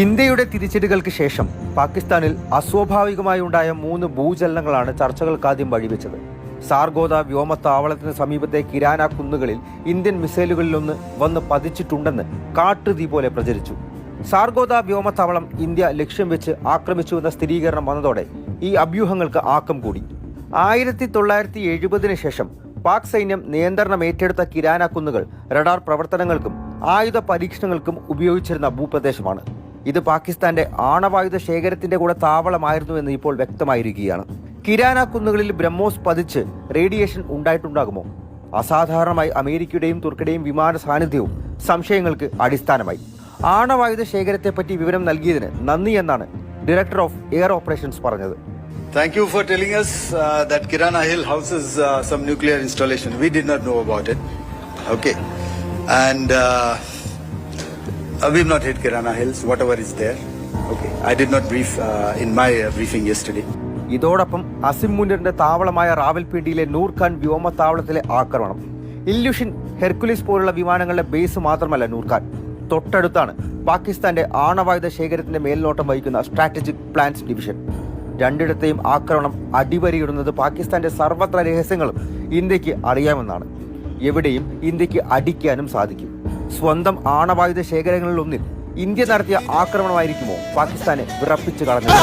ഇന്ത്യയുടെ തിരിച്ചടികൾക്ക് ശേഷം പാകിസ്ഥാനിൽ അസ്വാഭാവികമായി ഉണ്ടായ മൂന്ന് ഭൂചലനങ്ങളാണ് ചർച്ചകൾക്കാദ്യം വഴിവെച്ചത്. സാർഗോദ വ്യോമത്താവളത്തിന് സമീപത്തെ കിരാന കുന്നുകളിൽ ഇന്ത്യൻ മിസൈലുകളിലൊന്ന് വന്ന് പതിച്ചിട്ടുണ്ടെന്ന് കാട്ടുതീ പോലെ പ്രചരിച്ചു. സാർഗോദ വ്യോമത്താവളം ഇന്ത്യ ലക്ഷ്യം വെച്ച് ആക്രമിച്ചുവെന്ന സ്ഥിരീകരണം വന്നതോടെ ഈ അഭ്യൂഹങ്ങൾക്ക് ആക്കം കൂടി. ആയിരത്തി തൊള്ളായിരത്തി എഴുപതിന് ശേഷം പാക് സൈന്യം നിയന്ത്രണം ഏറ്റെടുത്ത കിരാന കുന്നുകൾ റഡാർ പ്രവർത്തനങ്ങൾക്കും ആയുധ പരീക്ഷണങ്ങൾക്കും ഉപയോഗിച്ചിരുന്ന ഭൂപ്രദേശമാണ്. ഇത് പാകിസ്ഥാന്റെ ആണവായുധ ശേഖരത്തിന്റെ കൂടെ താവളമായിരുന്നുവെന്ന് ഇപ്പോൾ വ്യക്തമായിരിക്കുകയാണ് കിരാന കുന്നുകളിൽ ബ്രഹ്മോസ് പതിച്ച് റേഡിയേഷൻ ഉണ്ടായിട്ടുണ്ടാകുമോ അസാധാരണമായി അമേരിക്കയുടെയും തുർക്കിയുടെയും വിമാന സാന്നിധ്യവും സംശയങ്ങൾക്ക് അടിസ്ഥാനമായി ആണവായുധ ശേഖരത്തെ പറ്റി വിവരം നൽകിയതിന് നന്ദി എന്നാണ് ഡയറക്ടർ ഓഫ് എയർ ഓപ്പറേഷൻസ് പറഞ്ഞത് Thank you telling us uh, that Kirana Hill houses uh, some nuclear installation. We did not know about it. Okay. And uh, uh, we've not hit Kirana Hills, whatever is there. Okay. I did not brief uh, in my uh, briefing yesterday. ഇതോടൊപ്പം അസിം മുനീറിന്റെ താവളമായ റാവൽപിണ്ടിയിലെ നൂർഖാൻ വ്യോമത്താവളത്തിലെ ആക്രമണം illusion Hercules പോലുള്ള വിമാനങ്ങളുടെ base മാത്രമല്ല നൂർഖാൻ തൊട്ടടുത്താണ് പാകിസ്ഥാന്റെ ആണവായുധ ശേഖരത്തിന്റെ മേൽനോട്ടം വഹിക്കുന്ന strategic plans division രണ്ടിടത്തെയും ആക്രമണം അടിവരയിടുന്നത് പാകിസ്ഥാന്റെ സർവത്ര രഹസ്യങ്ങളും ഇന്ത്യയ്ക്ക് അറിയാമെന്നാണ് എവിടെയും ഇന്ത്യയ്ക്ക് അടിക്കാനും സാധിക്കും സ്വന്തം ആണവായുധ ശേഖരങ്ങളിൽ ഒന്നിൽ ഇന്ത്യ നടത്തിയ ആക്രമണമായിരിക്കുമോ പാകിസ്ഥാനെ വിറപ്പിച്ചു കളഞ്ഞത്?